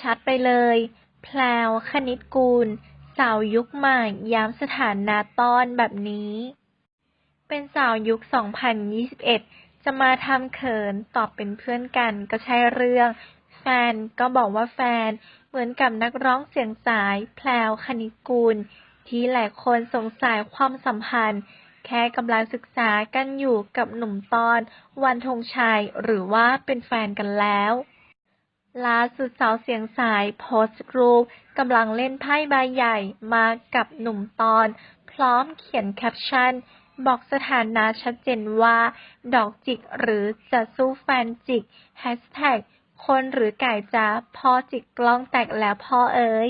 ชัดๆไปเลย แพรวคณิตกูล สาวยุคใหม่ ย้ำสถานะต้อนแบบนี้ เป็นสาวยุค 2021 จะมาทำเขินตอบเป็นเพื่อนกันก็ใช่เรื่อง แฟนก็บอกว่าแฟน เหมือนกับนักร้องเสียงสาย แพรวคณิตกูล ที่หลายคนสงสัยความสัมพันธ์แค่กำลังศึกษากันอยู่กับหนุ่มตอน วันธงชัย หรือว่าเป็นแฟนกันแล้ว ล่าสุดสาวเสียงสายโพสต์รูปกำลังเล่นไพ่ใบใหญ่มากับหนุ่มตอน พร้อมเขียนแคปชั่น บอกสถานะชัดเจนว่า ดอกจิกหรือจะสู้แฟนจิกแฮชแท็กคนหรือไก่จ้าพ่อจิกกล้องแตกแล้วพ่อเอ๋ย